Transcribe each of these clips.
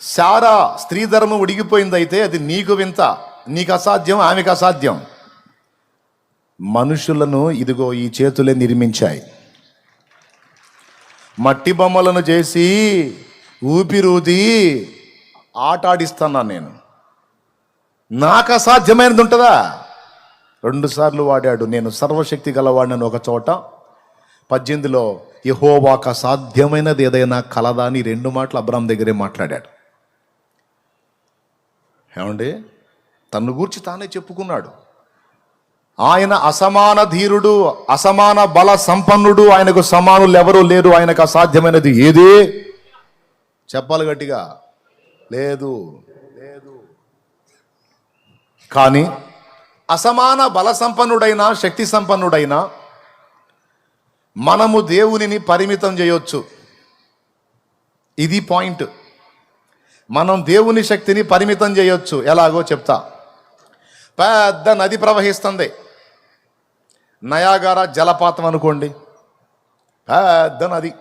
శారా స్త్రీ ధర్మం ఉడిగిపోయిందైతే అది నీకు వింత నీకు అసాధ్యం ఆమెకు అసాధ్యం. మనుషులను ఇదిగో ఈ చేతులే నిర్మించాయి. మట్టి బొమ్మలను చేసి ఊపిరూది ఆటాడిస్తున్నా నేను? నాకు అసాధ్యమైనది ఉంటుందా? రెండుసార్లు వాడాడు. నేను సర్వశక్తి గలవాడినని ఒక చోట. పద్దెనిమిదిలో యహోవాక అసాధ్యమైనది ఏదైనా కలదా అని రెండు మాటలు అబ్రామ్ దగ్గరే మాట్లాడాడు. ఏమండి? తన్ను గూర్చి తానే చెప్పుకున్నాడు. ఆయన అసమాన ధీరుడు అసమాన బల సంపన్నుడు ఆయనకు సమానులు ఎవరూ లేరు ఆయనకు అసాధ్యమైనది ఏది? చెప్పాలి గట్టిగా. లేదు. లేదు. కానీ అసమాన బల సంపన్నుడైన శక్తి సంపన్నుడైన మనము దేవునిని పరిమితం చేయొచ్చు. ఇది పాయింట్. మనం దేవుని శక్తిని పరిమితం చేయొచ్చు. ఎలాగో చెప్తా. పెద్ద నది ప్రవహిస్తుంది. నయాగార జలపాతం అనుకోండి. పెద్ద నది.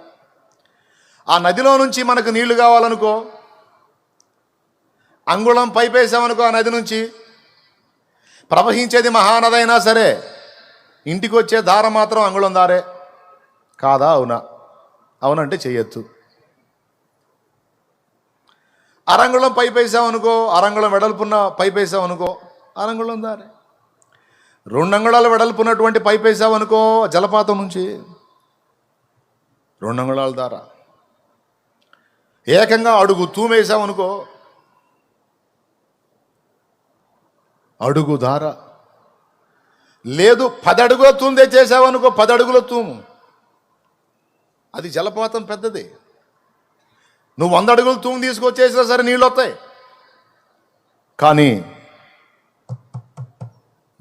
ఆ నదిలో నుంచి మనకు నీళ్ళు కావాలనుకో అంగుళం పైపేసామనుకో ఆ నది నుంచి. ప్రవహించేది మహానది అయినా సరే ఇంటికి వచ్చే దార మాత్రం అంగుళం దారే. కాదా అవునా? అవునంటే చేయొచ్చు. అరంగుళం పైపేసామనుకో అరంగుళం వెడల్పున్న పైపేసామనుకో అరంగుళం దారే. రెండు అంగుళాలు వెడల్పున్నటువంటి పైప్ వేసావనుకో జలపాతం నుంచి రెండు అంగుళాల దార. ఏకంగా అడుగు తూమేసామనుకో అడుగు దార. లేదు పది అడుగుల తూము తెచ్చేసావనుకో పది అడుగుల తూము. అది జలపాతం పెద్దది. నువ్వు వంద అడుగులు తూము తీసుకొచ్చేసినా సరే నీళ్ళు వస్తాయి. కానీ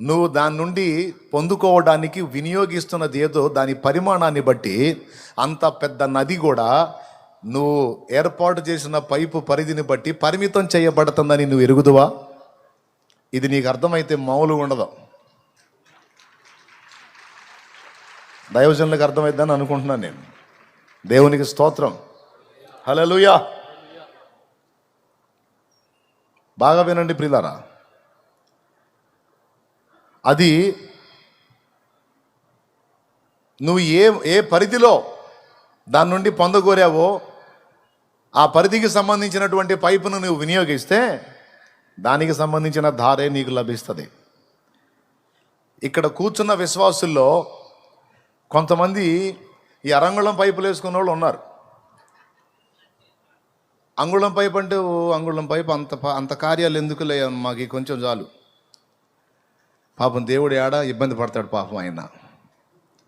నువ్వు దాని నుండి పొందుకోవడానికి వినియోగిస్తున్నది ఏదో దాని పరిమాణాన్ని బట్టి అంత పెద్ద నది కూడా నువ్వు ఏర్పాటు చేసిన పైపు పరిధిని బట్టి పరిమితం చేయబడుతుందని నువ్వు ఎరుగుదువా? ఇది నీకు అర్థమైతే మామూలుగా ఉండదు. దైవజనులకు అర్థమైద్దని అనుకుంటున్నాను నేను. దేవునికి స్తోత్రం. హలలుయా బాగా వినండి ప్రిలారా అది నువ్వు ఏ ఏ పరిధిలో దాని నుండి పొందగోరావో ఆ పరిధికి సంబంధించినటువంటి పైపును నువ్వు వినియోగిస్తే దానికి సంబంధించిన ధారే నీకు లభిస్తుంది. ఇక్కడ కూర్చున్న విశ్వాసుల్లో కొంతమంది ఈ అరంగుళం పైపులు వేసుకున్న వాళ్ళు ఉన్నారు. అంగుళం పైపు అంటే ఓ అంగుళం పైపు అంత అంత కార్యాలు ఎందుకులే మాకు కొంచెం చాలు. పాపం దేవుడు ఏడ ఇబ్బంది పడతాడు పాపం ఆయన.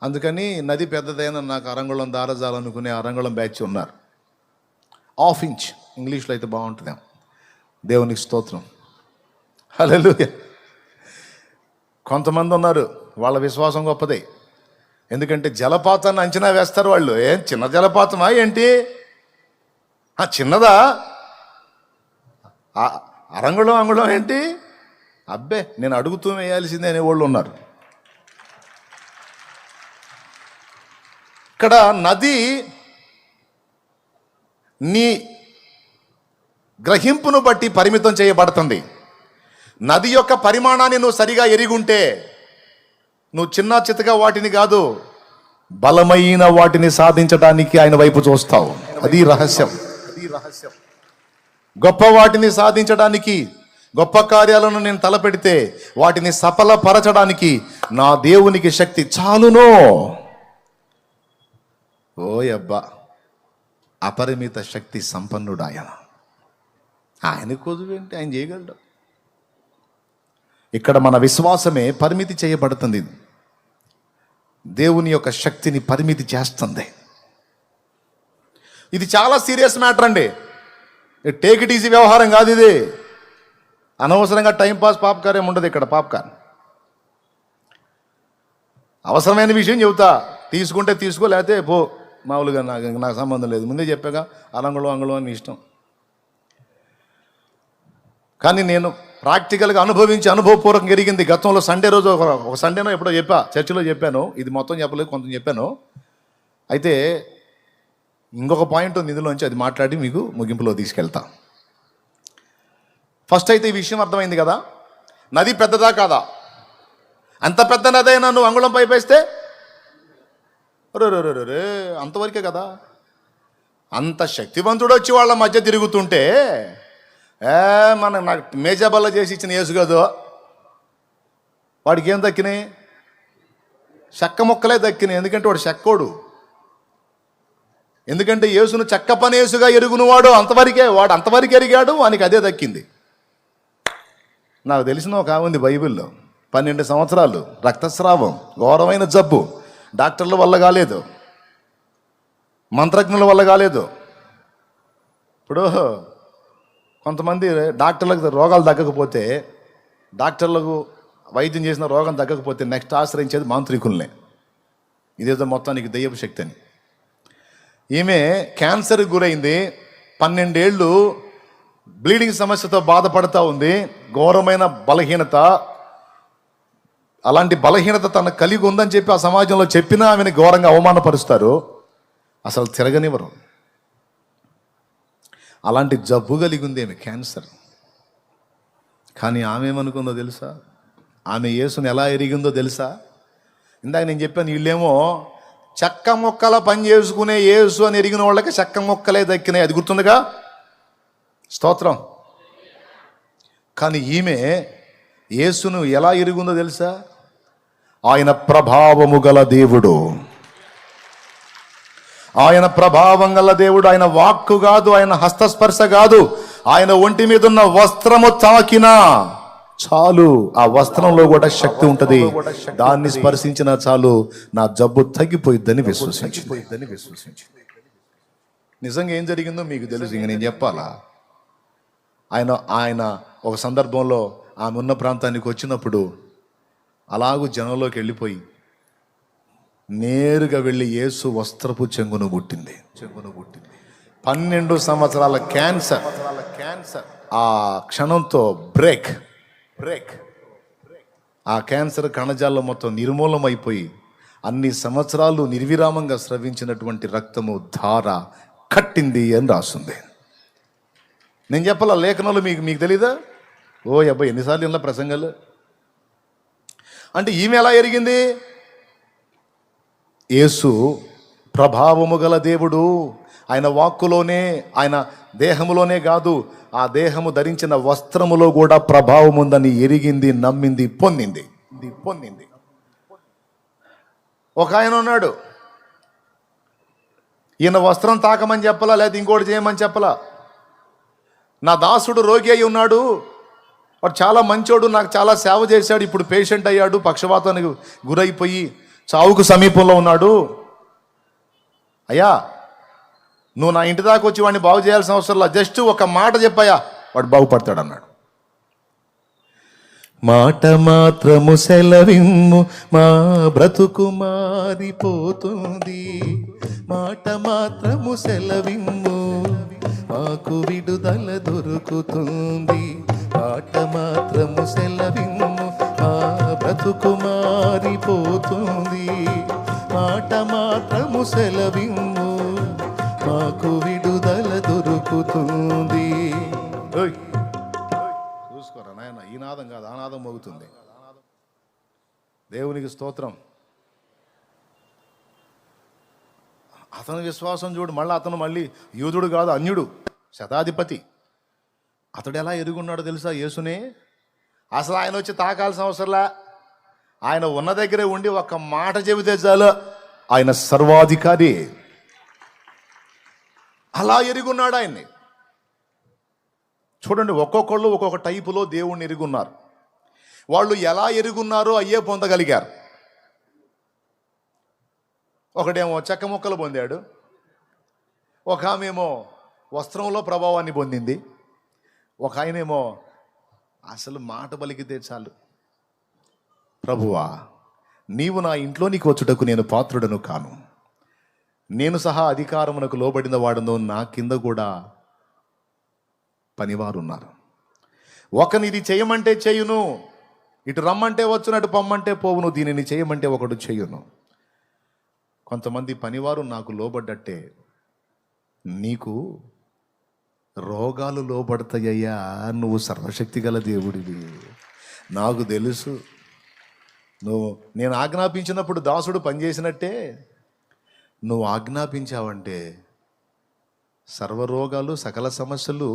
అందుకని నది పెద్దదైన నాకు అరంగుళం దారజాలనుకునే అరంగుళం బ్యాచ్ ఉన్నారు. Half inch. ఇంగ్లీష్లో అయితే బాగుంటుంది. దేవునికి స్తోత్రం. హలో కొంతమంది ఉన్నారు వాళ్ళ విశ్వాసం గొప్పదే. ఎందుకంటే జలపాతాన్ని అంచనా వేస్తారు వాళ్ళు. ఏం చిన్న జలపాతమా ఏంటి? ఆ, చిన్నదా? అరంగుళం అంగుళం ఏంటి? అబ్బే నేను అడుగుతూ వేయాల్సిందే అనేవాళ్ళు ఉన్నారు. ఇక్కడ నది నీ గ్రహింపును బట్టి పరిమితం చేయబడుతుంది. నది యొక్క పరిమాణాన్ని నువ్వు సరిగా ఎరిగుంటే నువ్వు చిన్న చితగా వాటిని కాదు బలమైన వాటిని సాధించడానికి ఆయన వైపు చూస్తావు. అది రహస్యం. రహస్యం. గొప్ప వాటిని సాధించడానికి గొప్ప కార్యాలను నేను తలపెడితే వాటిని సఫలపరచడానికి నా దేవునికి శక్తి చాలునో? ఓయబ్బా అపరిమిత శక్తి సంపన్నుడు ఆయన ఆయన కొదువేంటి ఆయన చేయగలడు. ఇక్కడ మన విశ్వాసమే పరిమితి చేయబడుతుంది. దేవుని యొక్క శక్తిని పరిమితి చేస్తుంది. ఇది చాలా సీరియస్ మ్యాటర్ అండి. టేక్ ఇట్ ఈజీ వ్యవహారం కాదు ఇది. అనవసరంగా టైంపాస్ పాప్కార్ ఏమి ఉండదు ఇక్కడ పాప్కార్న్ అవసరమైన విషయం చెబుతా. తీసుకుంటే తీసుకో లేకపోతే పో. మామూలుగా నాకు నాకు సంబంధం లేదు. ముందే చెప్పాగా అలంగుళం అంగుళం అని ఇష్టం. కానీ నేను ప్రాక్టికల్గా అనుభవించి అనుభవపూర్వకంగా ఎరిగింది గతంలో సండే రోజు ఒక ఒక సండేనో ఎప్పుడో చెప్పా చర్చిలో చెప్పాను. ఇది మొత్తం చెప్పలేదు కొంత చెప్పాను. అయితే ఇంకొక పాయింట్ ఉంది ఇందులోంచి అది మాట్లాడి మీకు ముగింపులో తీసుకెళ్తా. ఫస్ట్ అయితే ఈ విషయం అర్థమైంది కదా? నది పెద్దదా కాదా? అంత పెద్ద నది అయినా నువ్వు అంగుళం పైపేస్తే? రే అంతవరకే కదా? అంత శక్తివంతుడు వచ్చి వాళ్ళ మధ్య తిరుగుతుంటే ఏ మన నాకు మేజాబల్ల చేసి ఇచ్చిన యేసు కాదు. వాడికి ఏం దక్కినాయి? చెక్క మొక్కలే దక్కినాయి ఎందుకంటే వాడు చెక్కోడు ఎందుకంటే యేసును చెక్క పనేసుగా ఎరుగునవాడు అంతవరకే వాడు అంతవరకు ఎరిగాడు వానికి అదే దక్కింది. నాకు తెలిసిన ఒక ఉంది బైబిల్లో పన్నెండు సంవత్సరాలు రక్తస్రావం ఘోరమైన జబ్బు డాక్టర్ల వల్ల కాలేదు మంత్రజ్ఞుల వల్ల కాలేదు. ఇప్పుడు కొంతమంది డాక్టర్లకు రోగాలు తగ్గకపోతే డాక్టర్లకు వైద్యం చేసిన రోగం తగ్గకపోతే నెక్స్ట్ ఆశ్రయించేది మాంత్రికుల్నే. ఇదేదో మొత్తానికి దయ్యపు శక్తి అని. ఈమె క్యాన్సర్కి గురైంది. పన్నెండేళ్ళు బ్లీడింగ్ సమస్యతో బాధపడతా ఉంది. ఘోరమైన బలహీనత. అలాంటి బలహీనత తన కలిగి ఉందని చెప్పి ఆ సమాజంలో చెప్పినా ఆమెను ఘోరంగా అవమానపరుస్తారు. అసలు తిరగనివ్వరు. అలాంటి జబ్బు కలిగి ఉంది ఆమె క్యాన్సర్. కానీ ఆమె ఏమనుకుందో తెలుసా? ఆమె యేసుని ఎలా ఎరిగిందో తెలుసా? ఇందాక నేను చెప్పాను వీళ్ళేమో చెక్క మొక్కల పని చేసుకునే యేసు అని ఎరిగిన వాళ్ళకి చెక్క మొక్కలే దక్కినాయి. అది గుర్తుందిగా? స్తోత్రం. కానీ ఈమె యేసును ఎలా ఎరుగుందో తెలుసా? ఆయన ప్రభావము గల దేవుడు. ఆయన ప్రభావం గల దేవుడు ఆయన వాక్కు కాదు ఆయన హస్తస్పర్శ కాదు ఆయన ఒంటి మీద ఉన్న వస్త్రము తాకినా. చాలు ఆ వస్త్రంలో కూడా శక్తి ఉంటది. దాన్ని స్పర్శించిన చాలు నా జబ్బు తగ్గిపోయిద్దని విశ్వసించింది. విశ్వసించింది నిజంగా ఏం జరిగిందో మీకు తెలుసు ఇంక నేను చెప్పాలా? ఆయన ఆయన ఒక సందర్భంలో ఆమె ఉన్న ప్రాంతానికి వచ్చినప్పుడు అలాగూ జనంలోకి వెళ్ళిపోయి నేరుగా వెళ్ళి యేసు వస్త్రపు చెంగును పుట్టింది చెంగును పుట్టింది పన్నెండు సంవత్సరాల క్యాన్సర్ క్యాన్సర్. ఆ క్షణంతో బ్రేక్. బ్రేక్ ఆ క్యాన్సర్ కణజాలం మొత్తం నిర్మూలమైపోయి అన్ని సంవత్సరాలు నిర్విరామంగా స్రవించినటువంటి రక్తము ధార కట్టింది అని రాస్తుంది నేను చెప్పాల లేఖనాలు మీకు మీకు తెలీదా? ఓ అబ్బాయి ఎన్నిసార్లు ఇలా ప్రసంగాలు? అంటే ఈమె ఎలా ఎరిగింది? యేసు ప్రభావము గల దేవుడు ఆయన వాక్కులోనే ఆయన దేహములోనే కాదు ఆ దేహము ధరించిన వస్త్రములో కూడా ప్రభావం ఉందని ఎరిగింది నమ్మింది పొందింది. ఇది పొందింది. ఒక ఆయన ఉన్నాడు. ఈయన వస్త్రం తాకమని చెప్పలా లేదా ఇంకోటి చేయమని చెప్పలా? నా దాసుడు రోగి అయి ఉన్నాడు. వాడు చాలా మంచోడు నాకు చాలా సేవ చేశాడు. ఇప్పుడు పేషెంట్ అయ్యాడు పక్షవాతానికి గురైపోయి చావుకు సమీపంలో ఉన్నాడు. అయ్యా నువ్వు నా ఇంటి దాకా వచ్చి వాడిని బాగు చేయాల్సిన అవసరం లేదు. జస్ట్ ఒక మాట చెప్పాయా వాడు బాగుపడతాడు అన్నాడు. మాట మాత్రము సెలవిమ్ము మా బ్రతుకు మారిపోతుంది. మాట మాత్రము సెలవిమ్ము మాకు విడుదల దొరుకుతుంది. మాట మాత్రము సెలవిమ్ము మా బ్రతుకు మారిపోతుంది. మాట మాత్రము సెలవిమ్ము మాకు విడుదల దొరుకుతుంది. చూసుకోరా నాయన ఈ నాదం కాదు ఆనాదం మోగుతుంది. దేవునికి స్తోత్రం. అతని విశ్వాసం చూడు మళ్ళీ అతను మళ్ళీ యూదుడు కాదు అన్యుడు శతాధిపతి. అతడు ఎలా ఎరుగున్నాడో తెలుసా యేసునే? అసలు ఆయన వచ్చి తాకాల్సిన అవసరంలా? ఆయన ఉన్న దగ్గరే ఉండి ఒక మాట చెబితే చాలు. ఆయన సర్వాధికారి. అలా ఎరుగున్నాడు ఆయన్ని. చూడండి ఒక్కొక్కళ్ళు ఒక్కొక్క టైపులో దేవుణ్ణి ఎరుగున్నారు. వాళ్ళు ఎలా ఎరుగున్నారో అయ్యే పొందగలిగారు. ఒకడేమో చెక్క ముక్కలు పొందాడు. ఒక ఆమెమో వస్త్రంలో ప్రభావాన్ని పొందింది. ఒక ఆయనేమో అసలు మాట పలికితే చాలు. ప్రభువా నీవు నా ఇంట్లోనికి వచ్చుటకు నేను పాత్రుడను కాను. నేను సహా అధికారమునకు లోబడిన వాడును నా కింద కూడా పనివారు ఉన్నారు ఒకని ఇది చేయమంటే చేయును ఇటు రమ్మంటే వచ్చును అటు పోవును దీనిని చేయమంటే ఒకడు చేయును. కొంతమంది పనివారు నాకు లోబడ్డట్టే నీకు రోగాలు లోబడతాయ్యా నువ్వు సర్వశక్తి గల దేవుడివి. నాకు తెలుసు నువ్వు నేను ఆజ్ఞాపించినప్పుడు దాసుడు పనిచేసినట్టే నువ్వు ఆజ్ఞాపించావంటే సర్వరోగాలు సకల సమస్యలు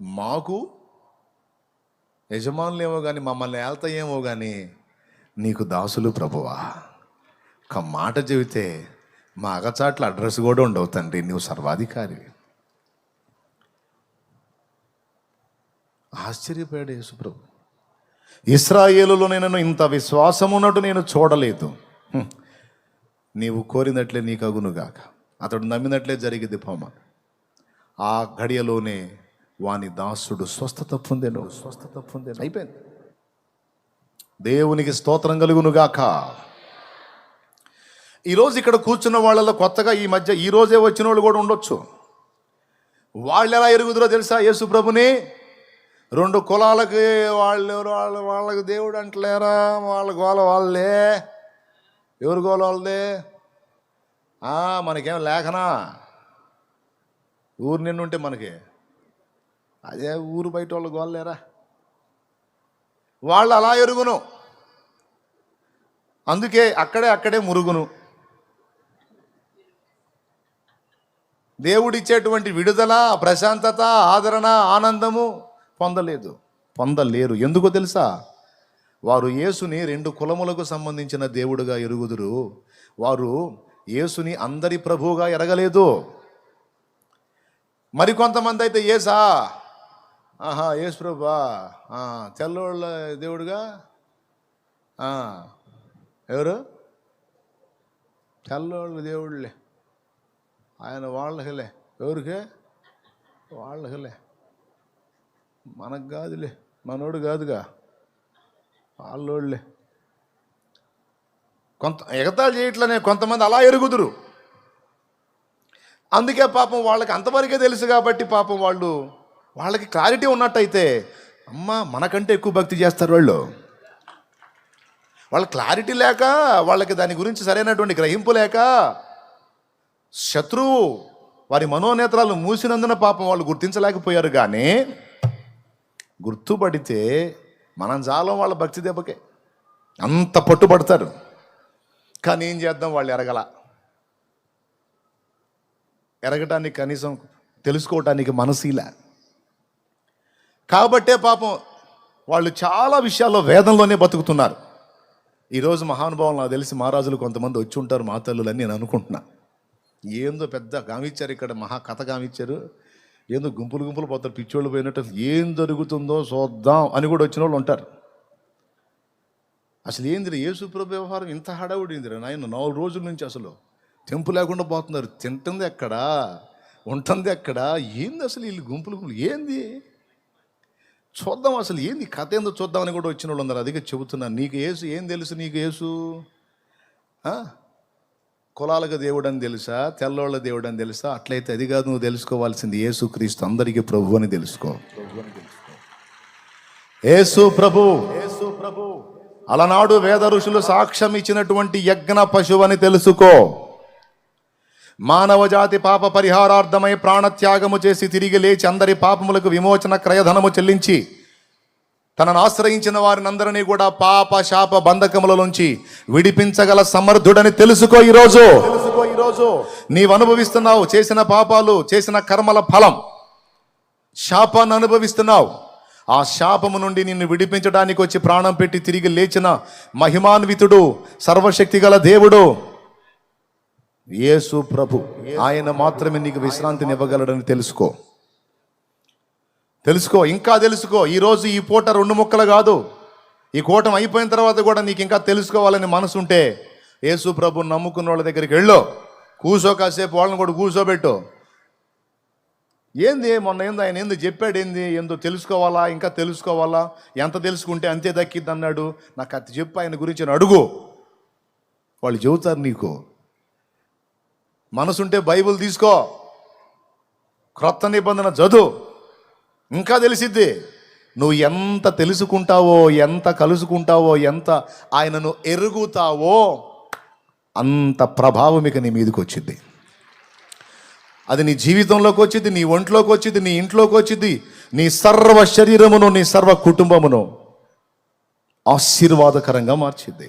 మాకు యజమానులేమో కానీ మమ్మల్ని ఏళ్తాయేమో కానీ నీకు దాసులు ప్రభువా. ఒక మాట చెబితే మా అగచాట్ల అడ్రస్ కూడా ఉండవు తండ్రి నువ్వు సర్వాధికారి ఆశ్చర్యపోయాడు యేసుప్రభు ఇస్రాయేలులో నేను ఇంత విశ్వాసం ఉన్నట్టు నేను చూడలేదు. నీవు కోరినట్లే నీకు అగునుగాక అతడు నమ్మినట్లే జరిగింది పోమ. ఆ గడియలోనే వాని దాసుడు స్వస్థత పొందెను. స్వస్థత పొందెను. అయిపోయింది. దేవునికి స్తోత్రం కలుగునుగాక ఈరోజు ఇక్కడ కూర్చున్న వాళ్ళలో కొత్తగా ఈ మధ్య ఈ రోజే వచ్చిన వాళ్ళు కూడా ఉండొచ్చు. వాళ్ళు ఎలా ఎరుగుదరో తెలుసా? యేసు ప్రభుని? రెండు కులాలకి వాళ్ళు వాళ్ళ వాళ్ళకి దేవుడు అంటలేరా? వాళ్ళ గోల వాళ్ళే. ఎవరు గోల వాళ్ళదే? మనకేం లేఖనా? ఊరు నిన్ను ఉంటే మనకి. అదే ఊరు బయట వాళ్ళు గోల్లేరా? వాళ్ళు అలా ఎరుగును. అందుకే అక్కడే అక్కడే మురుగును. దేవుడిచ్చేటువంటి విడుదల ప్రశాంతత ఆదరణ ఆనందము పొందలేదు. పొందలేరు. ఎందుకో తెలుసా? వారు యేసుని రెండు కులములకు సంబంధించిన దేవుడుగా ఎరుగుదురు. వారు యేసుని అందరి ప్రభువుగా ఎరగలేదు. మరికొంతమంది అయితే ఏసా? ఆహా యేసు ప్రభా ఆ, తెల్లోళ్ళ దేవుడుగా? ఎవరు? తెల్లోళ్ళ దేవుళ్ళే. ఆయన వాళ్ళకిలే. ఎవరికే? వాళ్ళకిలే. మనకు కాదులే. మనోడు కాదుగా? వాళ్ళోళ్ళే కొంత ఎగతాళి చేయట్లనే కొంతమంది అలా ఎరుగుదురు. అందుకే పాపం వాళ్ళకి అంతవరకే తెలుసు కాబట్టి పాపం వాళ్ళు వాళ్ళకి క్లారిటీ ఉన్నట్టయితే అమ్మ మనకంటే ఎక్కువ భక్తి చేస్తారు వాళ్ళు. వాళ్ళ క్లారిటీ లేక వాళ్ళకి దాని గురించి సరైనటువంటి గ్రహింపు లేక శత్రువు వారి మనోనేత్రాలు మూసినందున పాపం వాళ్ళు గుర్తించలేకపోయారు కానీ గుర్తుపడితే మనం జాలం వాళ్ళ భక్తి దెబ్బకే. అంత పట్టుబడతారు. కానీ ఏం చేద్దాం వాళ్ళు ఎరగల. ఎరగటానికి కనీసం తెలుసుకోవటానికి మనసీల కాబట్టే పాపం వాళ్ళు చాలా విషయాల్లో వేదంలోనే బతుకుతున్నారు. ఈరోజు మహానుభావులు నాకు తెలిసి మహారాజులు కొంతమంది వచ్చి ఉంటారు మా తల్లులని నేను అనుకుంటున్నా. ఏందో పెద్ద గామిచ్చారు ఇక్కడ మహా కథ గామిచ్చారు ఏందో గుంపులు గుంపులు పోతారు పిచ్చోళ్ళు పోయినట్టు ఏం జరుగుతుందో చూద్దాం అని కూడా వచ్చిన వాళ్ళు ఉంటారు. అసలు ఏందిరా యేసు వ్యవహారం? ఇంత హడావుడిందిరా నాయన? నాలుగు రోజుల నుంచి అసలు తెంపు లేకుండా పోతున్నారు. తింటుంది ఎక్కడా? ఉంటుంది ఎక్కడా? ఏంది అసలు వీళ్ళు గుంపులు గుంపులు? ఏంది? చూద్దాం అసలు ఏంది? కథ ఏందో చూద్దామని కూడా వచ్చిన వాళ్ళు ఉన్నారు. అదిగా చెబుతున్నాను నీకు ఏసు ఏం తెలుసు నీకు ఏసు ఆ? కులాలకు దేవుడు అని తెలుసా? తెల్లోళ్ళ దేవుడు అని తెలుసా? అట్లయితే అది కాదు నువ్వు తెలుసుకోవాల్సింది యేసు క్రీస్తు. అందరికీ ప్రభు అని తెలుసుకో. యేసు ప్రభు. యేసు ప్రభు. అలనాడు వేద ఋషులు సాక్ష్యం ఇచ్చినటువంటి యజ్ఞ పశువు అని తెలుసుకో. మానవ జాతి పాప పరిహారార్థమై ప్రాణత్యాగము చేసి తిరిగి లేచి అందరి పాపములకు విమోచన క్రయధనము చెల్లించి తనను ఆశ్రయించిన వారినందరినీ కూడా పాప శాప బంధకముల నుంచి విడిపించగల సమర్థుడని తెలుసుకో ఈరోజు. తెలుసుకో ఈరోజు. నీవు అనుభవిస్తున్నావు చేసిన పాపాలు చేసిన కర్మల ఫలం. శాపాన్ని అనుభవిస్తున్నావు. ఆ శాపము నుండి నిన్ను విడిపించడానికి వచ్చి ప్రాణం పెట్టి తిరిగి లేచిన మహిమాన్వితుడు సర్వశక్తి గల దేవుడు. యేసు ప్రభు ఆయన మాత్రమే నీకు విశ్రాంతిని ఇవ్వగలడని తెలుసుకో. తెలుసుకో ఇంకా తెలుసుకో ఈరోజు ఈ పూట రెండు ముక్కలు కాదు. ఈ కూటం అయిపోయిన తర్వాత కూడా నీకు ఇంకా తెలుసుకోవాలని మనసు ఉంటే యేసు ప్రభు నమ్ముకున్న వాళ్ళ దగ్గరికి వెళ్ళు. కూసో కాసేపు వాళ్ళని కూడా కూర్చోబెట్టు. ఏంది మొన్న ఏంది ఆయన ఏందో చెప్పాడు ఏంది ఏందో తెలుసుకోవాలా ఇంకా తెలుసుకోవాలా ఎంత తెలుసుకుంటే అంతే దక్కిద్ది అన్నాడు. నాకు అది చెప్పు ఆయన గురించి అడుగు. వాళ్ళు చెబుతారు నీకు. మనసుంటే బైబిల్ తీసుకో. క్రొత్త నిబంధన చదువు. ఇంకా తెలిసిద్ది. నువ్వు ఎంత తెలుసుకుంటావో ఎంత కలుసుకుంటావో ఎంత ఆయనను ఎరుగుతావో అంత ప్రభావం ఇక నీ మీదకి వచ్చింది అది నీ జీవితంలోకి వచ్చింది నీ ఒంట్లోకి వచ్చింది నీ ఇంట్లోకి వచ్చింది నీ సర్వ శరీరమును నీ సర్వ కుటుంబమును ఆశీర్వాదకరంగా మార్చింది